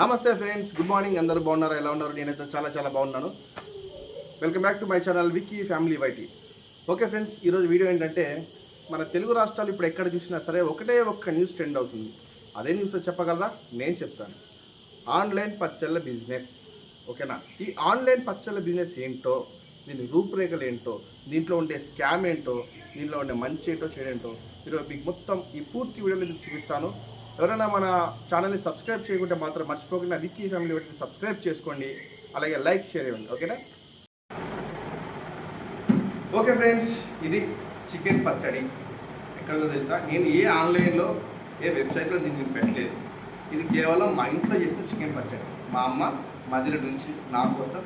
నమస్తే friends good morning. అందరూ బాగున్నారా? ఎలా ఉన్నారు? నేనైతే చాలా చాలా బాగున్నాను. Welcome back to my channel Vicky family YT okay friends ఈరోజు వీడియో ఏంటంటే మన తెలుగు రాష్ట్రాలు ఇప్పుడు ఎక్కడ చూసినా సరే ఒకటే ఒక్క న్యూస్ ట్రెండ్ అవుతుంది. అదే న్యూస్ చెప్పగలరా? నేను చెప్తాను. ఆన్లైన్ పచ్చళ్ళ బిజినెస్ ఓకేనా ఈ ఆన్లైన్ పచ్చళ్ళ బిజినెస్ ఏంటో దీని రూపురేఖలు ఏంటో దీంట్లో ఉండే స్కామ్ ఏంటో దీంట్లో ఉండే మంచి ఏంటో చేయడేంటో ఈరోజు మీకు మొత్తం ఈ పూర్తి వీడియోలో మీకు చూపిస్తాను. ఎవరైనా మన ఛానల్ని సబ్స్క్రైబ్ చేయకుంటే మాత్రం మర్చిపోకుండా విక్కీ ఫ్యామిలీ వాటిని సబ్స్క్రైబ్ చేసుకోండి. అలాగే లైక్ షేర్ ఇవ్వండి. ఓకేనా? ఓకే ఫ్రెండ్స్ ఇది చికెన్ పచ్చడి. ఎక్కడో తెలుసా? నేను ఏ ఆన్లైన్లో ఏ వెబ్సైట్లో దీన్ని నేను పెట్టలేదు. ఇది కేవలం మా ఇంట్లో చేసిన చికెన్ పచ్చడి. మా అమ్మ మదిర నుంచి నా కోసం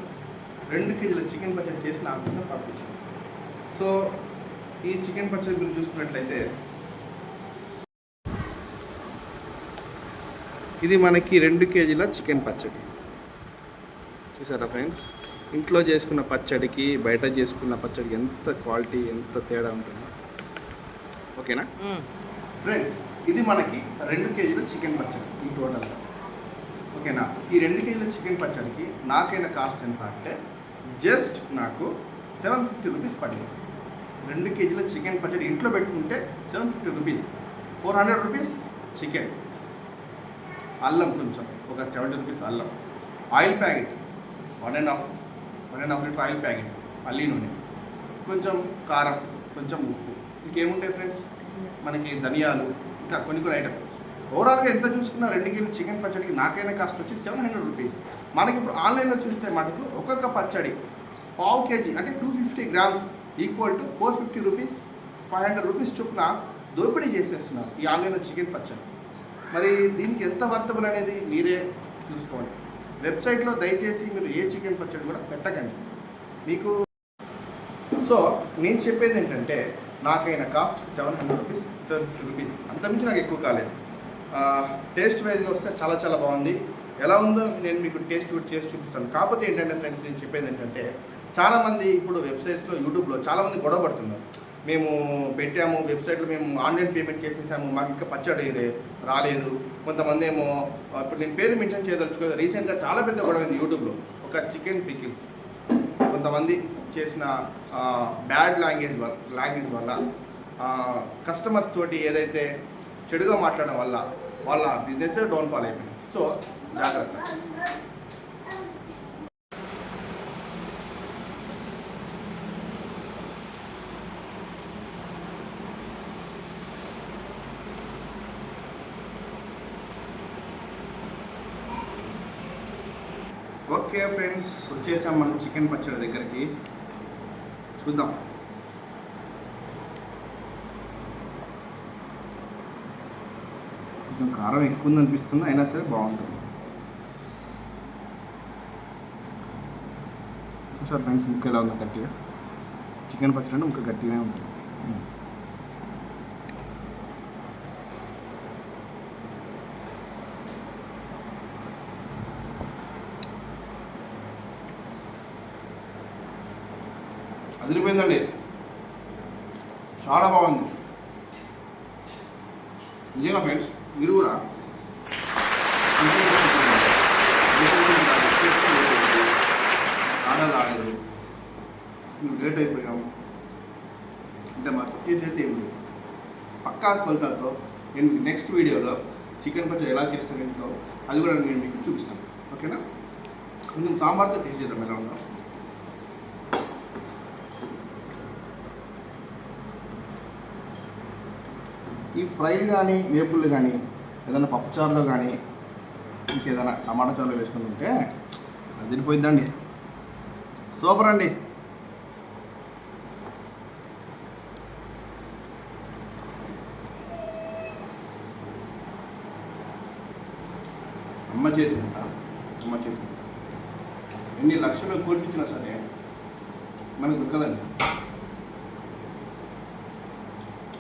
రెండు కేజీల చికెన్ పచ్చడి చేసి నా కోసం పంపించింది. సో ఈ చికెన్ పచ్చడి మీరు చూసుకున్నట్లయితే ఇది మనకి రెండు కేజీల చికెన్ పచ్చడి. చూసారా ఫ్రెండ్స్? ఇంట్లో చేసుకున్న పచ్చడికి బయట చేసుకున్న పచ్చడికి ఎంత క్వాలిటీ ఎంత తేడా ఉంటుందో? ఓకేనా? ఫ్రెండ్స్ ఇది మనకి రెండు కేజీల చికెన్ పచ్చడి ఈ టోటల్గా ఓకేనా? ఈ రెండు కేజీల చికెన్ పచ్చడికి నాకైన కాస్ట్ ఎంత అంటే జస్ట్ నాకు సెవెన్ ఫిఫ్టీ రూపీస్ పడింది. రెండు కేజీల చికెన్ పచ్చడి ఇంట్లో పెట్టుకుంటే seven fifty rupees. Four hundred rupees chicken. అల్లం కొంచెం ఒక సెవెంటీ రూపీస్ అల్లం. Oil packet one and half one and half litre oil packet పల్లి నూనె. కొంచెం కారం కొంచెం ఉప్పు. ఇంకేముంటాయి ఫ్రెండ్స్ మనకి ధనియాలు ఇంకా కొన్ని కొన్ని ఐటమ్ ఓవరాల్గా ఎంత చూసుకున్నా రెండు కేజీ చికెన్ పచ్చడికి నాకైనా కాస్ట్ వచ్చి సెవెన్ హండ్రెడ్ రూపీస్ మనకి ఇప్పుడు ఆన్లైన్లో చూస్తే మటుకు ఒక్కొక్క పచ్చడి పావు కేజీ అంటే two fifty grams equal to four fifty rupees five hundred rupees చొప్పున దోపిడీ చేసేస్తున్నారు ఈ ఆన్లైన్లో చికెన్ పచ్చడి. మరి దీనికి ఎంత వర్తబుల్ అనేది మీరే చూసుకోండి. వెబ్సైట్లో దయచేసి మీరు ఏ చికెన్ పచ్చడి కూడా పెట్టకండి. మీకు సో నేను చెప్పేది ఏంటంటే నాకైన cost seven hundred rupees seven fifty rupees అంతమించి నాకు ఎక్కువ కాలేదు. టేస్ట్ వైజ్గా వస్తే చాలా చాలా బాగుంది. ఎలా ఉందో నేను మీకు టేస్ట్ కూడా చేసి చూపిస్తాను. కాకపోతే ఏంటంటే ఫ్రెండ్స్ నేను చెప్పేది ఏంటంటే చాలామంది ఇప్పుడు వెబ్సైట్స్లో యూట్యూబ్లో చాలామంది గొడవ పడుతున్నారు. మేము పెట్టాము వెబ్సైట్లో మేము ఆన్లైన్ పేమెంట్ చేసేసాము మాకు ఇంకా పచ్చడి రాలేదు. కొంతమంది ఏమో ఇప్పుడు నేను పేరు మెన్షన్ చేయదలుచుకోలేదు రీసెంట్గా చాలా పెద్ద గొడవ యూట్యూబ్లో. ఒక చికెన్ పికిల్స్. కొంతమంది చేసిన బ్యాడ్ లాంగ్వేజ్ వల్ల లాంగ్వేజ్ వల్ల కస్టమర్స్ తోటి ఏదైతే చెడుగా మాట్లాడడం వల్ల వాళ్ళ బిజినెస్ డౌన్ఫాల్ అయిపోయింది. సో జాగ్రత్త. ఓకే ఫ్రెండ్స్ వచ్చేసాం మనం చికెన్ పచ్చడి దగ్గరికి. చూద్దాం. కొంచెం కారం ఎక్కువ ఉంది అనిపిస్తుంది అయినా సరే బాగుంటుంది. చూసారు ఫ్రెండ్స్ ముక్క ఎలా ఉందో గట్టిగా. చికెన్ పచ్చడి అంటే ముక్క గట్టిగానే ఉంటుంది. అదిరిపోయిందండి. చాలా బాగుంది. నిజంగా ఫ్రెండ్స్ మీరు కూడా ఇంట్లో చేసుకుంటారండి ఆర్డర్ రాలేదు. మేము లేట్ అయిపోయాము అంటే మాకు వచ్చేసి అయితే ఏం లేదు. పక్కా కొలతలతో నేను నెక్స్ట్ వీడియోలో చికెన్ పచ్చడి ఎలా చేస్తాను ఏంటో అది కూడా నేను మీకు చూపిస్తాను. ఓకేనా? కొంచెం సాంబార్తో టేస్ట్ చేద్దాం ఎలా ఉందో. ఈ ఫ్రైలు కానీ వేపుళ్ళు కానీ ఏదైనా పప్పుచారులో కానీ ఇంకేదైనా టమాటా చారులో వేసుకుని తింటే అది తినిపోయిద్దండి సూపర్ అండి. అమ్మ చేతి అమ్మ చేతి ఎన్ని లక్షలు కోల్పించినా సరే మనకు దొరకదండి.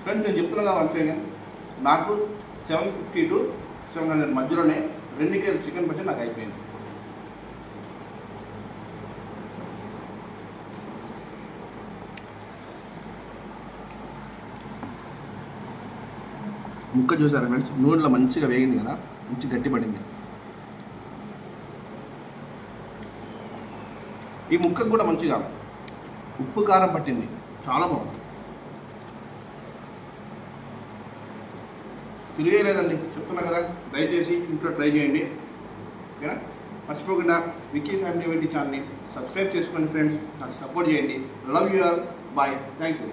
ఫ్రెండ్స్ నేను చెప్తున్నా వన్ సెకండ్ నాకు seven fifty to seven hundred మధ్యలోనే రెండు కేజీలు చికెన్ పెట్టి నాకు అయిపోయింది. ముక్క చూసారా ఫ్రెండ్స్? నూనెలో మంచిగా వేగింది కదా? మంచి గట్టి పడింది. ఈ ముక్కకు కూడా మంచిగా ఉప్పు కారం పట్టింది. చాలా బాగుంది. తెలియలేదండి. చెప్తున్నా కదా దయచేసి ఇంట్లో ట్రై చేయండి. ఓకేనా? మర్చిపోకుండా విక్కీ ఫ్యామిలీ వంటి ఛానల్ని సబ్స్క్రైబ్ చేసుకోండి ఫ్రెండ్స్. నాకు సపోర్ట్ చేయండి. Love you all bye thank you